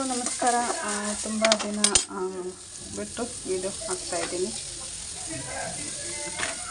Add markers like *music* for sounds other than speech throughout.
ಎಲ್ರಿಗೂ ನಮಸ್ಕಾರ. ತುಂಬ ದಿನ ಬಿಟ್ಟು ವಿಡಿಯೋ ಹಾಕ್ತಾಯಿದ್ದೀನಿ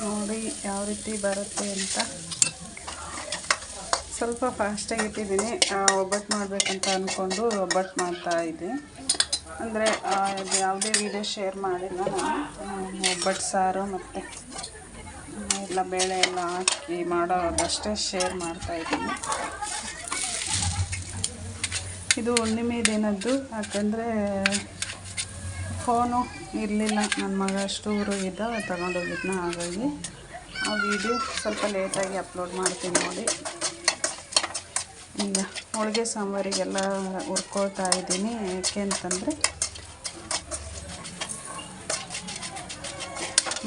ನೋಡಿ ಯಾವ ರೀತಿ ಬರುತ್ತೆ ಅಂತ. ಸ್ವಲ್ಪ ಫಾಸ್ಟಾಗಿ ಇಟ್ಟಿದ್ದೀನಿ. ಒಬ್ಬಟ್ಟು ಮಾಡಬೇಕಂತ ಅಂದ್ಕೊಂಡು ಒಬ್ಬಟ್ಟು ಮಾಡ್ತಾ ಇದ್ದೆ. ಅಂದರೆ ಯಾವುದೇ ವೀಡಿಯೋ ಶೇರ್ ಮಾಡಿಲ್ಲ ನಾನು. ಒಬ್ಬಟ್ಟು ಸಾರು ಮತ್ತು ಎಲ್ಲ ಬೇಳೆ ಎಲ್ಲ ಹಾಕಿ ಮಾಡೋದಷ್ಟೇ ಶೇರ್ ಮಾಡ್ತಾಯಿದ್ದೀನಿ ಇದು ಹುಣ್ಣಿಮೆ ದಿನದ್ದು. ಯಾಕಂದರೆ ಫೋನು ಇರಲಿಲ್ಲ. ನನ್ನ ಮಗ ಅಷ್ಟೂರು ಇದ್ದ ತಗೊಂಡೋಗಿದ್ನ ಹಾಗಾಗಿ ಆ ವಿಡಿಯೋ ಸ್ವಲ್ಪ ಲೇಟಾಗಿ ಅಪ್ಲೋಡ್ ಮಾಡ್ತೀನಿ ನೋಡಿ. ಈಗ ಹೋಳಿಗೆ ಸಾಂಬಾರಿಗೆಲ್ಲ ಹುರ್ಕೊಳ್ತಾ ಇದ್ದೀನಿ. ಏಕೆ ಅಂತಂದರೆ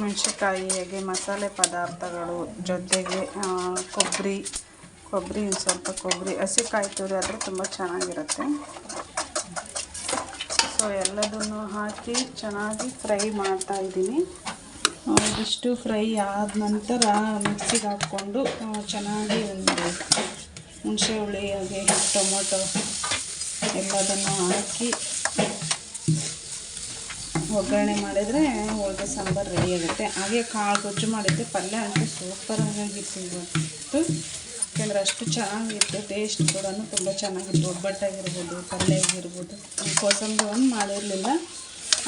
ಮೆಣಸಿನ್ಕಾಯಿ ಹೇಗೆ ಮಸಾಲೆ ಪದಾರ್ಥಗಳು ಜೊತೆಗೆ ಕೊಬ್ಬರಿ ಕೊಬ್ಬರಿ, ಒಂದು ಸ್ವಲ್ಪ ಕೊಬ್ಬರಿ. ಹಸಿ ಕಾಯಿ ತುರಿ ಆದರೆ ತುಂಬ ಚೆನ್ನಾಗಿರುತ್ತೆ. ಸೊ ಎಲ್ಲದನ್ನು ಹಾಕಿ ಚೆನ್ನಾಗಿ ಫ್ರೈ ಮಾಡ್ತಾ ಇದ್ದೀನಿ. ಇದಿಷ್ಟು ಫ್ರೈ ಆದ ನಂತರ ಮಿಕ್ಸಿಗೆ ಹಾಕ್ಕೊಂಡು ಚೆನ್ನಾಗಿ ಒಂದು ಹುಣಸೆ ಹುಳಿ, ಹಾಗೆ ಟೊಮೊಟೊ ಎಲ್ಲದನ್ನು ಹಾಕಿ ಒಗ್ಗರಣೆ ಮಾಡಿದರೆ ಹೋಳಿಗೆ ಸಾಂಬಾರು ರೆಡಿ ಆಗುತ್ತೆ. ಹಾಗೆ ಕಾಳು ಗೊಜ್ಜು ಮಾಡಿದ್ದೆ ಪಲ್ಯ ಅಂತೂ ಸೂಪರ್ ಆಗಿತ್ತು ಇವತ್ತು ಯಾಕೆಂದರೆ ಅಷ್ಟು ಚೆನ್ನಾಗಿತ್ತು ಟೇಸ್ಟ್ ಕೂಡ ತುಂಬ ಚೆನ್ನಾಗಿತ್ತು ಒಬ್ಬಟ್ಟಾಗಿರ್ಬೋದು ಪಲ್ಯ ಆಗಿರ್ಬೋದು. ಕೋಸಂಬರಿ ಒಂದು ಮಾಡಿರಲಿಲ್ಲ.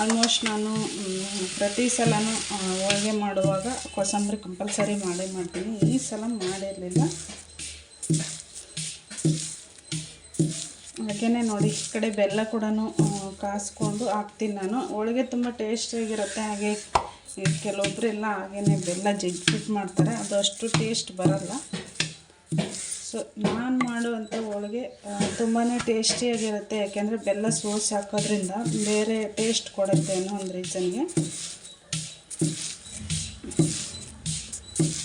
ಆಲ್ಮೋಸ್ಟ್ ನಾನು ಪ್ರತಿ ಸಲನೂ ಹೋಳಿಗೆ ಮಾಡುವಾಗ ಕೋಸಂಬರಿ ಕಂಪಲ್ಸರಿ ಮಾಡೇ ಮಾಡ್ತೀನಿ. ಈ ಸಲ ಮಾಡಿರಲಿಲ್ಲ. ಹಾಗೆಯೇ ನೋಡಿ, ಈ ಕಡೆ ಬೆಲ್ಲ ಕೂಡ ಕಾಸ್ಕೊಂಡು ಹಾಕ್ತೀನಿ ನಾನು. ಹೋಳಿಗೆ ತುಂಬ ಟೇಸ್ಟಿಯಾಗಿರುತ್ತೆ ಹಾಗೆ ಕೆಲವೊಬ್ಬರೆಲ್ಲ ಹಾಗೇ ಬೆಲ್ಲ ಜಜ್ಜಿಬಿಟ್ಟು ಮಾಡ್ತಾರೆ. ಅದು ಅಷ್ಟು ಟೇಸ್ಟ್ ಬರಲ್ಲ. ಸೊ ನಾನು ಮಾಡುವಂಥ ಹೋಳಿಗೆ ತುಂಬಾ ಟೇಸ್ಟಿಯಾಗಿರುತ್ತೆ. ಯಾಕೆಂದರೆ ಬೆಲ್ಲ ಸೋಸಿ ಹಾಕೋದ್ರಿಂದ ಬೇರೆ ಟೇಸ್ಟ್ ಕೊಡುತ್ತೆ ಅನ್ನೋ ಒಂದು ರೀಸನ್ಗೆ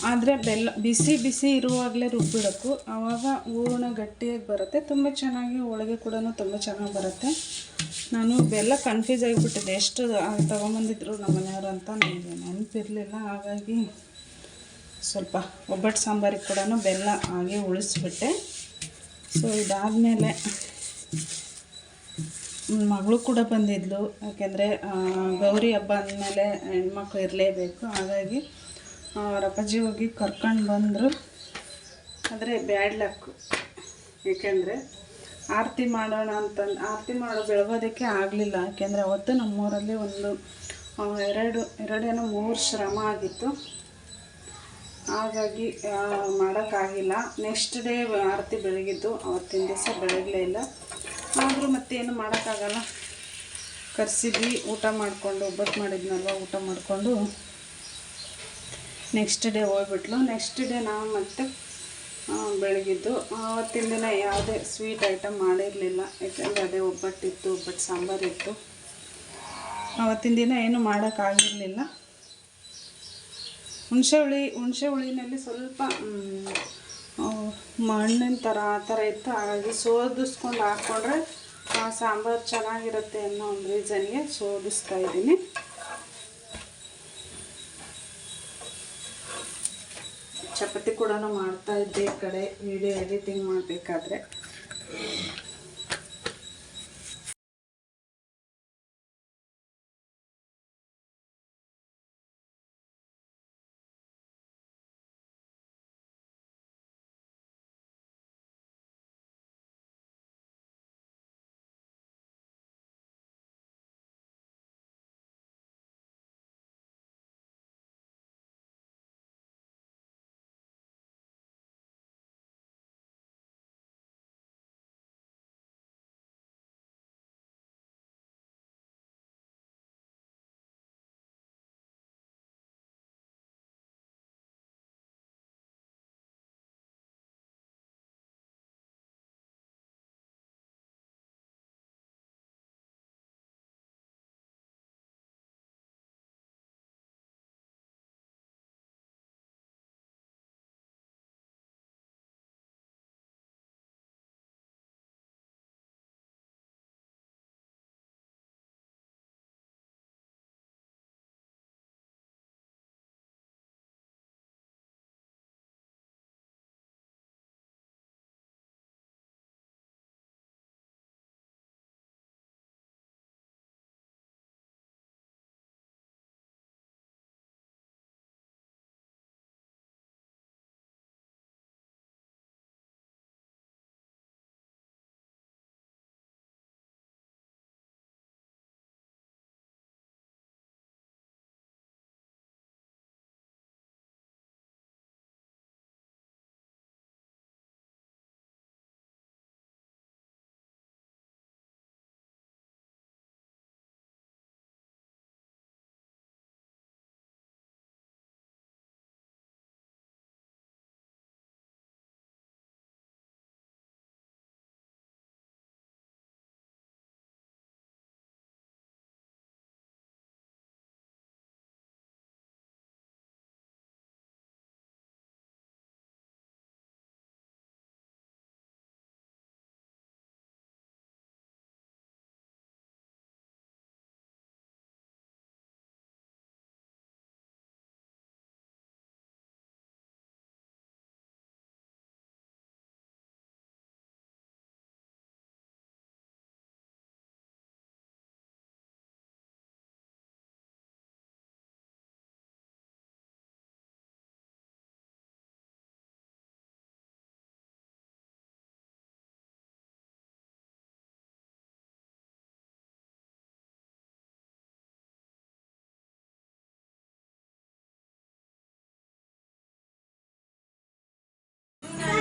ಆದರೆ ಬೆಲ್ಲ, ಬಿಸಿ ಬಿಸಿ ಇರುವಾಗಲೇ ರುಬ್ಬಿಡಬೇಕು ಆವಾಗ ಹೂರಣ ಗಟ್ಟಿಯಾಗಿ ಬರುತ್ತೆ. ತುಂಬ ಚೆನ್ನಾಗಿ ಹೋಳಿಗೆ ಕೂಡ ತುಂಬ ಚೆನ್ನಾಗಿ ಬರುತ್ತೆ. ನಾನು ಬೆಲ್ಲ ಕನ್ಫ್ಯೂಸ್ ಆಗಿಬಿಟ್ಟಿದ್ದೆ. ಎಷ್ಟು ತಗೊಂಬಂದಿದ್ರು ನಮ್ಮ ಮನೆಯವರು ಅಂತ ನನಗೆ ನೆನಪಿರಲಿಲ್ಲ. ಹಾಗಾಗಿ ಸ್ವಲ್ಪ ಒಬ್ಬಟ್ಟು ಸಾಂಬಾರಿಗೆ ಕೂಡ ಬೆಲ್ಲ ಹಾಗೆ ಉಳಿಸ್ಬಿಟ್ಟೆ. ಸೊ ಇದಾದಮೇಲೆ ಮಗಳು ಕೂಡ ಬಂದಿದ್ಲು. ಯಾಕೆಂದರೆ ಗೌರಿ ಹಬ್ಬ ಅಂದಮೇಲೆ ಹೆಣ್ಮಕ್ಳು ಇರಲೇಬೇಕು. ಹಾಗಾಗಿ ಅವ್ರ ಅಪ್ಪಾಜಿ ಹೋಗಿ ಕರ್ಕೊಂಡು ಬಂದರು. ಆದರೆ ಬ್ಯಾಡ್ ಲಕ್ಕು ಏಕೆಂದರೆ ಆರತಿ ಮಾಡೋಣ ಅಂತಂದು, ಆರತಿ ಮಾಡೋ ಬೆಳಗೋದಕ್ಕೆ ಆಗಲಿಲ್ಲ. ಯಾಕೆಂದರೆ ಅವತ್ತು ನಮ್ಮೂರಲ್ಲಿ ಒಂದು ಎರಡು ಎರಡೇನೋ ಮೂರು ಶ್ರಮ ಆಗಿತ್ತು. ಹಾಗಾಗಿ ಮಾಡೋಕ್ಕಾಗಿಲ್ಲ. ನೆಕ್ಸ್ಟ್ ಡೇ ಆರತಿ ಬೆಳಗಿದ್ದು, ಅವತ್ತಿನ ದಿವಸ ಬೆಳಗಲೇ ಇಲ್ಲ. ಆದರೂ ಮತ್ತೇನು ಮಾಡೋಕ್ಕಾಗಲ್ಲ. ಕರೆಸಿದ್ವಿ, ಊಟ ಮಾಡಿಕೊಂಡು ಒಬ್ಬಟ್ಟು ಮಾಡಿದ್ನಲ್ವ, ಊಟ ಮಾಡಿಕೊಂಡು. ನೆಕ್ಸ್ಟ್ ಡೇ ಹೋಗ್ಬಿಟ್ಲು. ನೆಕ್ಸ್ಟ್ ಡೇ ನಾವು ಮತ್ತೆ ಬೆಳಗಿದ್ದು. ಆವತ್ತಿನ ದಿನ ಯಾವುದೇ ಸ್ವೀಟ್ ಐಟಮ್ ಮಾಡಿರಲಿಲ್ಲ. ಯಾಕೆಂದರೆ ಅದೇ ಒಬ್ಬಟ್ಟಿತ್ತು, ಒಬ್ಬಟ್ಟು ಸಾಂಬಾರಿತ್ತು. ಆವತ್ತಿನ ದಿನ ಏನು ಮಾಡೋಕ್ಕಾಗಿರಲಿಲ್ಲ. ಹುಣಸೆ ಹುಳಿ ಹುಣಸೆ ಹುಳಿನಲ್ಲಿ ಸ್ವಲ್ಪ ಮಣ್ಣಿನ ಥರ ಆ ಥರ ಇತ್ತು. ಹಾಗಾಗಿ ಸೋದಿಸ್ಕೊಂಡು ಹಾಕ್ಕೊಂಡ್ರೆ ಸಾಂಬಾರು ಚೆನ್ನಾಗಿರುತ್ತೆ ಅನ್ನೋ ಒಂದು ರೀಸನ್ಗೆ ಸೋದಿಸ್ತಾ ಇದ್ದೀನಿ. ಚಪಾತಿ ಕೂಡ ಮಾಡ್ತಾ ಇದ್ದೆ ಈ ಕಡೆ, ವಿಡಿಯೋ ಎಡಿಟಿಂಗ್ ಮಾಡಬೇಕಾದ್ರೆ.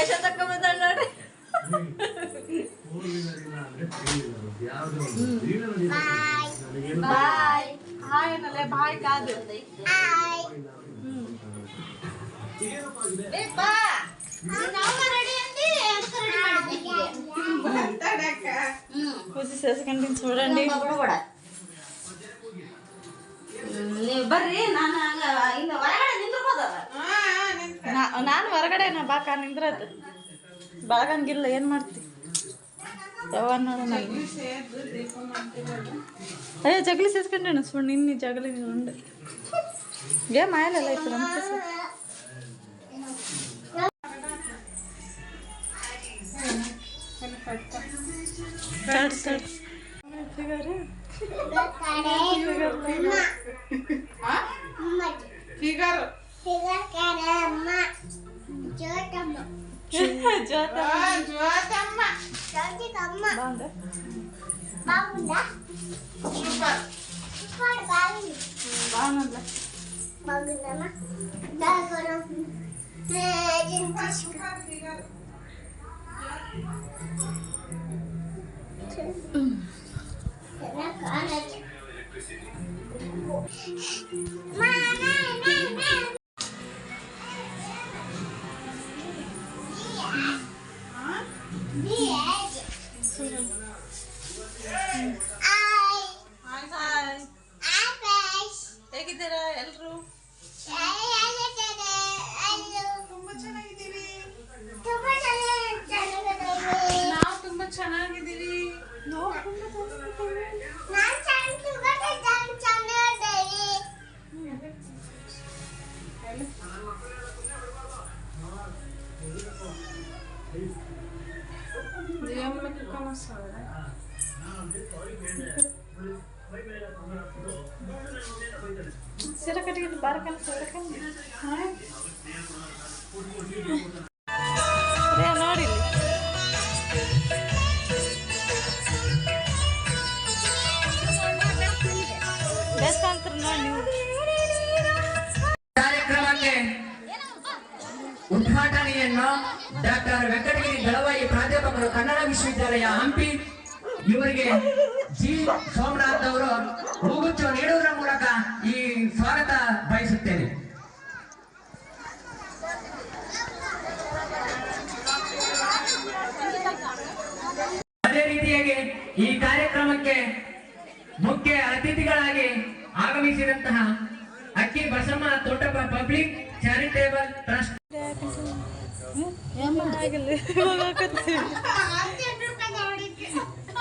ಯಶೋದ್ ಅಕ್ಕ ಬಂದಾಳ್ ನೋಡ್ರಿ ಬಾಯ್ ಹಾಯ್ ಅನ್ನಲ್ಲ ಬಾಯ್ ಕಾದು ಖುಷಿ ಸೇಸ್ಕೊಂಡು ಚೂಡಂಡಿ ನೀವು ಬರ್ರಿ ನಾನು ಇಲ್ಲ ಹೊರಗಡೆ ನಿಂದ್ರಬೋದಲ್ಲ ನಾನು ಹೊರಗಡೆ ನಾ ಬಾಕ ನಿಂದ್ರದು ಬಾಗಂಗಿಲ್ಲ ಏನು ಮಾಡ್ತಿ ಅಯ್ಯೋ ಜಗಲಿ ಸೇಸ್ಕೊಂಡೇನು ಸುಮ್ಮನೆ ನಿನ್ನೆ ಜಗಲಿ ಉಂಡೆ ಏ ಮಾಯಲ್ಲ ಆಯ್ತು ನಮ್ಮ స్టార్ట్ స్టార్ట్ ఫిగర్ ఫిగర్ కరమ్మ జోటమ్మ జోటమ్మ జోటమ్మ బాగుందా బాగుందా సూపర్ సూపర్ బాగుంది బాగుందా బాగుందమ్మా దాని కోసం Mm. ಸೀರೆ ಕಟ್ಟಿಗೆ ಬಾರಕನ್ ಸೀರೆ ನೋಡಿ ಇಲ್ಲಿ. ಬೆಸ್ಟ್ ಅಂತಾರೆ ನೋಡಿ ನೀವು ಕಾರ್ಯಕ್ರಮಕ್ಕೆ ಉದ್ಘಾಟನೆಯನ್ನು ಡಾಕ್ಟರ್ ವೆಂಕಟಗಿರಿ ದಳವಾಯಿ ಪ್ರಾಧ್ಯಾಪಕರು ಕನ್ನಡ ವಿಶ್ವವಿದ್ಯಾಲಯ ಹಂಪಿ ಇವರಿಗೆ ಜಿ ಸೋಮನಾಥ್ ಅವರು ಹೂಗುಚ್ಚು ನೀಡುವುದರ ಮೂಲಕ ಈ ಸ್ವಾಗತ ಬಯಸುತ್ತೇನೆ. ಅದೇ ರೀತಿಯಾಗಿ ಈ ಕಾರ್ಯಕ್ರಮಕ್ಕೆ ಮುಖ್ಯ ಅತಿಥಿಗಳಾಗಿ ಆಗಮಿಸಿದಂತಹ Akki Basamma Thotappa public charitable trust. *laughs*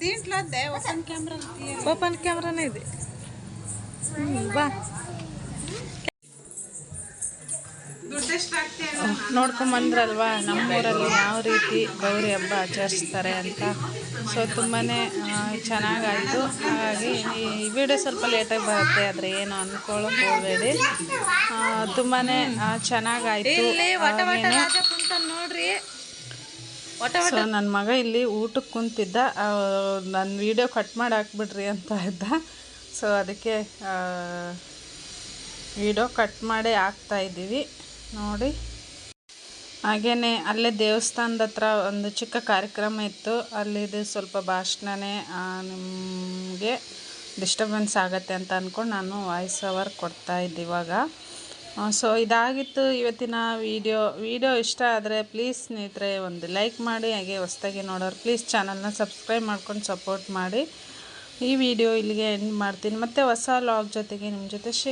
దీంట్లో ఓపెన్ కెమెరా ఓపెన్ కెమెరానే ఇది. ಹ್ಮ್, ನೋಡ್ಕೊಂಬಂದ್ರಲ್ವಾ? ನಮ್ಮೂರಲ್ಲಿ ಯಾವ ರೀತಿ ಗೌರಿ ಹಬ್ಬ ಆಚರಿಸ್ತಾರೆ ಅಂತ. ಸೊ ತುಂಬಾ ಚೆನ್ನಾಗಾಯಿತು. ಹಾಗಾಗಿ ಈ ವಿಡಿಯೋ ಸ್ವಲ್ಪ ಲೇಟಾಗಿ ಬರುತ್ತೆ ಆದರೆ ಏನು ಅಂದ್ಕೊಳ್ಳೋಕೆ ಹೋಗಬೇಡಿ ತುಂಬಾ ಚೆನ್ನಾಗಾಯಿತು. ನೋಡ್ರಿ. ಸೊ ನನ್ನ ಮಗ ಇಲ್ಲಿ ಊಟಕ್ಕೆ ಕುಂತಿದ್ದ. ನನ್ನ ವಿಡಿಯೋ ಕಟ್ ಮಾಡಿ ಹಾಕ್ಬಿಡ್ರಿ ಅಂತ ಇದ್ದ. ಸೊ ಅದಕ್ಕೆ ವಿಡಿಯೋ ಕಟ್ ಮಾಡಿ ಹಾಕ್ತಾ ಇದ್ದೀವಿ. ನೋಡಿ. ಹಾಗೆಯೇ ಅಲ್ಲೇ ದೇವಸ್ಥಾನದ ಹತ್ರ ಒಂದು ಚಿಕ್ಕ ಕಾರ್ಯಕ್ರಮ ಇತ್ತು. ಅಲ್ಲಿದು ಸ್ವಲ್ಪ ಭಾಷಣನೇ ನಿಮಗೆ ಡಿಸ್ಟರ್ಬೆನ್ಸ್ ಆಗುತ್ತೆ ಅಂತ ಅಂದ್ಕೊಂಡು ನಾನು ವಾಯ್ಸ್ ಅವರ್ ಕೊಡ್ತಾ ಇದ್ದೆ ಇವಾಗ. ಸೊ ಇದಾಗಿತ್ತು ಇವತ್ತಿನ ವಿಡಿಯೋ ವೀಡಿಯೋ ಇಷ್ಟ ಆದರೆ ಪ್ಲೀಸ್ ಸ್ನೇಹಿತರೆ ಒಂದು ಲೈಕ್ ಮಾಡಿ, ಹಾಗೆ ಹೊಸ್ದಾಗಿ ನೋಡೋರು ಪ್ಲೀಸ್ ಚಾನಲ್ನ ಸಬ್ಸ್ಕ್ರೈಬ್ ಮಾಡ್ಕೊಂಡು ಸಪೋರ್ಟ್ ಮಾಡಿ. ಈ ವಿಡಿಯೋ ಇಲ್ಲಿಗೆ ಎಂಡ್ ಮಾಡ್ತೀನಿ. ಮತ್ತು ಹೊಸ ಲಾಗ್ ಜೊತೆಗೆ ನಿಮ್ಮ ಜೊತೆ ಶೇ